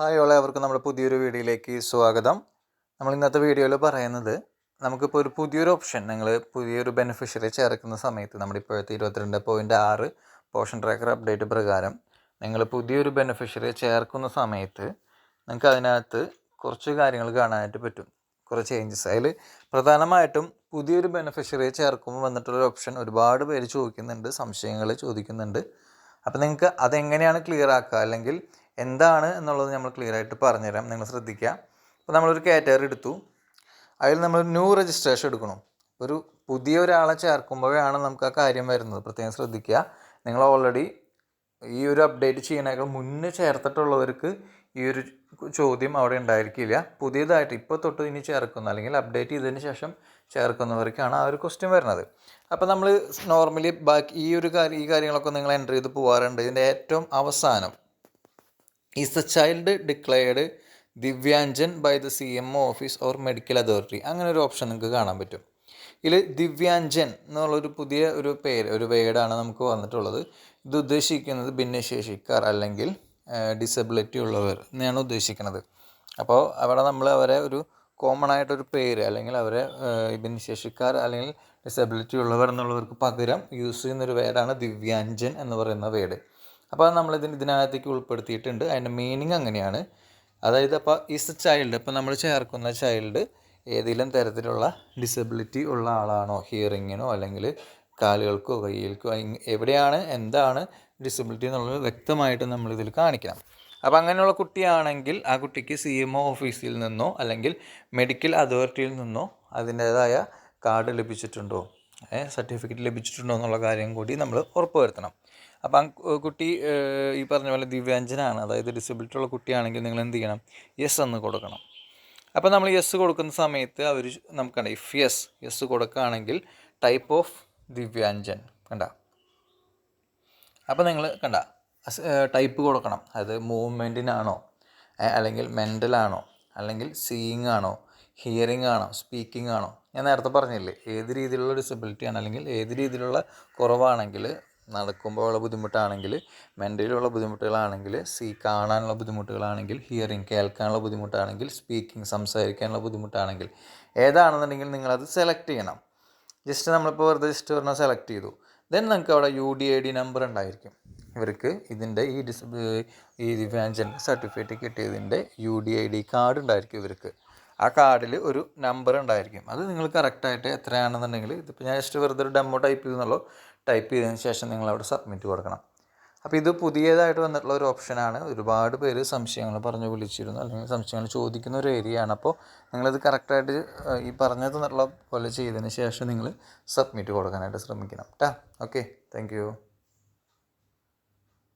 Hi ഓളെ അവർക്ക് നമ്മുടെ പുതിയൊരു വീഡിയോയിലേക്ക് സ്വാഗതം. നമ്മൾ ഇന്നത്തെ വീഡിയോയിൽ പറയുന്നത് നമുക്കിപ്പോൾ ഒരു പുതിയൊരു ഓപ്ഷൻ നിങ്ങൾ പുതിയൊരു ബെനിഫിഷ്യറി ചേർക്കുന്ന സമയത്ത് നമ്മുടെ ഇപ്പോഴത്തെ ഇരുപത്തിരണ്ട് പോയിന്റ് ആറ് പോഷൻ ട്രാക്കർ അപ്ഡേറ്റ് പ്രകാരം നിങ്ങൾ പുതിയൊരു ബെനിഫിഷ്യറി ചേർക്കുന്ന സമയത്ത് നിങ്ങൾക്ക് അതിനകത്ത് കുറച്ച് കാര്യങ്ങൾ കാണാനായിട്ട് പറ്റും. കുറേ ചേഞ്ചസ് അതിൽ പ്രധാനമായിട്ടും പുതിയൊരു ബെനിഫിഷ്യറിയെ ചേർക്കുമ്പോൾ വന്നിട്ടുള്ളൊരു ഓപ്ഷൻ ഒരുപാട് പേര് ചോദിക്കുന്നുണ്ട് സംശയങ്ങൾ ചോദിക്കുന്നുണ്ട്. അപ്പോൾ നിങ്ങൾക്ക് അതെങ്ങനെയാണ് ക്ലിയർ ആക്കുക? അല്ലെങ്കിൽ എന്താണ് എന്നുള്ളത് നമ്മൾ ക്ലിയർ ആയിട്ട് പറഞ്ഞുതരാം. നിങ്ങൾ ശ്രദ്ധിക്കുക. അപ്പോൾ നമ്മളൊരു കാറ്റഗറി എടുത്തു. അതിൽ നമ്മൾ ന്യൂ രജിസ്ട്രേഷൻ എടുക്കണം. ഒരു പുതിയ ഒരാളെ ചേർക്കുമ്പോഴാണ് നമുക്ക് ആ കാര്യം വരുന്നത്. പ്രത്യേകം ശ്രദ്ധിക്കുക. നിങ്ങൾ ഓൾറെഡി ഈ ഒരു അപ്ഡേറ്റ് ചെയ്യണേക്കാൾ മുന്നേ ചേർത്തിട്ടുള്ളവർക്ക് ഈ ഒരു ചോദ്യം അവിടെ ഉണ്ടായിരിക്കില്ല. പുതിയതായിട്ട് ഇപ്പോൾ തൊട്ട് ഇനി ചേർക്കുന്ന അല്ലെങ്കിൽ അപ്ഡേറ്റ് ചെയ്തതിന് ശേഷം ചേർക്കുന്നവർക്കാണ് ആ ഒരു ക്വസ്റ്റ്യൻ വരുന്നത്. അപ്പോൾ നമ്മൾ നോർമലി ബാക്കി ഈ ഒരു കാര്യം ഈ കാര്യങ്ങളൊക്കെ നിങ്ങൾ എന്റർ ചെയ്ത് പോകാറുണ്ട് ഇതിന്റെ ഏറ്റവും അവസാനം is the child declared divyanjan by the C M O office or medical authority അങ്ങനെ ഒരു ഓപ്ഷൻ നിങ്ങൾക്ക് കാണാൻ പറ്റും. ഇതിൽ ദിവ്യാഞ്ജൻ എന്നുള്ളൊരു പുതിയ ഒരു പേര് ഒരു വേർഡാണ് നമുക്ക് വന്നിട്ടുള്ളത്. ഇത് ഉദ്ദേശിക്കുന്നത് ഭിന്നശേഷിക്കാർ അല്ലെങ്കിൽ ഡിസബിലിറ്റി ഉള്ളവർ എന്നാണ് ഉദ്ദേശിക്കുന്നത് അപ്പോൾ അവിടെ നമ്മൾ അവരെ ഒരു കോമൺ ആയിട്ടൊരു പേര് അല്ലെങ്കിൽ അവരെ ഭിന്നശേഷിക്കാർ അല്ലെങ്കിൽ ഡിസബിലിറ്റി ഉള്ളവർ എന്നുള്ളവർക്ക് പകരം യൂസ് ചെയ്യുന്ന ഒരു വേഡാണ് ദിവ്യാഞ്ജൻ എന്ന് പറയുന്ന വേർഡ് അപ്പോൾ അത് നമ്മളിതിന് ഇതിനകത്തേക്ക് ഉൾപ്പെടുത്തിയിട്ടുണ്ട്. അതിന്റെ മീനിങ് അങ്ങനെയാണ്. അതായത് അപ്പോൾ ഈസ് ചൈൽഡ് ഇപ്പോൾ നമ്മൾ ചേർക്കുന്ന ചൈൽഡ് ഏതെങ്കിലും തരത്തിലുള്ള ഡിസബിലിറ്റി ഉള്ള ആളാണോ? ഹിയറിങ്ങിനോ അല്ലെങ്കിൽ കാലുകൾക്കോ കൈകൾക്കോ എവിടെയാണ് എന്താണ് ഡിസബിലിറ്റി എന്നുള്ളത് വ്യക്തമായിട്ട് നമ്മളിതിൽ കാണിക്കണം. അപ്പോൾ അങ്ങനെയുള്ള കുട്ടിയാണെങ്കിൽ ആ കുട്ടിക്ക് സി എം ഒ ഓഫീസിൽ നിന്നോ അല്ലെങ്കിൽ മെഡിക്കൽ അതോറിറ്റിയിൽ നിന്നോ അതിന്റേതായ കാർഡ് ലഭിച്ചിട്ടുണ്ടോ? സർട്ടിഫിക്കറ്റ് ലഭിച്ചിട്ടുണ്ടോ എന്നുള്ള കാര്യം കൂടി നമ്മൾ ഉറപ്പുവരുത്തണം അപ്പം കുട്ടി ഈ പറഞ്ഞ പോലെ ദിവ്യാഞ്ജനാണ്. അതായത് ഡിസബിലിറ്റി ഉള്ള കുട്ടിയാണെങ്കിൽ നിങ്ങൾ എന്ത് ചെയ്യണം? യെസ് എന്ന് കൊടുക്കണം. അപ്പോൾ നമ്മൾ യെസ് കൊടുക്കുന്ന സമയത്ത് അവർ നമുക്കണ്ട ഇഫ് യെസ് യെസ് കൊടുക്കുകയാണെങ്കിൽ ടൈപ്പ് ഓഫ് ദിവ്യാഞ്ജൻ കണ്ട? അപ്പോൾ നിങ്ങൾ കണ്ട ടൈപ്പ് കൊടുക്കണം. അത് മൂവ്മെന്റിനാണോ അല്ലെങ്കിൽ മെന്റലാണോ അല്ലെങ്കിൽ സീയിങ് ആണോ? ഹിയറിംഗ് ആണോ സ്പീക്കിംഗ് ആണോ? ഞാൻ നേരത്തെ പറഞ്ഞില്ലേ ഏത് രീതിയിലുള്ള ഡിസബിലിറ്റി ആണ് അല്ലെങ്കിൽ ഏത് രീതിയിലുള്ള കുറവാണെങ്കിൽ നടക്കുമ്പോൾ ഉള്ള ബുദ്ധിമുട്ടാണെങ്കിൽ മെന്റലിയുള്ള ബുദ്ധിമുട്ടുകളാണെങ്കിൽ സീ കാണാനുള്ള ബുദ്ധിമുട്ടുകളാണെങ്കിൽ ഹിയറിംഗ് കേൾക്കാനുള്ള ബുദ്ധിമുട്ടാണെങ്കിൽ സ്പീക്കിംഗ് സംസാരിക്കാനുള്ള ബുദ്ധിമുട്ടാണെങ്കിൽ ഏതാണെന്നുണ്ടെങ്കിൽ നിങ്ങളത് സെലക്ട് ചെയ്യണം. ജസ്റ്റ് നമ്മളിപ്പോൾ വെറുതെ ജസ്റ്റ് പറഞ്ഞാൽ സെലക്ട് ചെയ്തു. ദെൻ നമുക്ക് അവിടെ U D I D number ഉണ്ടായിരിക്കും. ഇവർക്ക് ഇതിന്റെ ഈ ഡിസ് ഈ Divyangjan certificate കിട്ടിയതിന്റെ U D I D card ഉണ്ടായിരിക്കും ഇവർക്ക്. ആ കാർഡിൽ ഒരു നമ്പർ ഉണ്ടായിരിക്കും. അത് നിങ്ങൾ കറക്റ്റായിട്ട് എത്രയാണെന്നുണ്ടെങ്കിൽ ഇതിപ്പോൾ ഞാൻ ജസ്റ്റ് വെറുതെ ഒരു ഡെമോ ടൈപ്പ് ചെയ്യുന്നുള്ളൂ ടൈപ്പ് ചെയ്തതിന് ശേഷം നിങ്ങൾ അവിടെ സബ്മിറ്റ് കൊടുക്കണം. അപ്പോൾ ഇത് പുതിയതായിട്ട് വന്നിട്ടുള്ള ഒരു ഓപ്ഷനാണ് ഒരുപാട് പേര് സംശയങ്ങൾ പറഞ്ഞ് വിളിച്ചിരുന്നു. അല്ലെങ്കിൽ സംശയങ്ങൾ ചോദിക്കുന്ന ഒരു ഏരിയ ആണ്. അപ്പോൾ നിങ്ങളിത് കറക്റ്റായിട്ട് ഈ പറഞ്ഞു തന്നിട്ടുള്ള പോലെ ചെയ്തതിന് ശേഷം നിങ്ങൾ സബ്മിറ്റ് കൊടുക്കാനായിട്ട് ശ്രമിക്കണം. കേട്ടോ ഓക്കെ താങ്ക്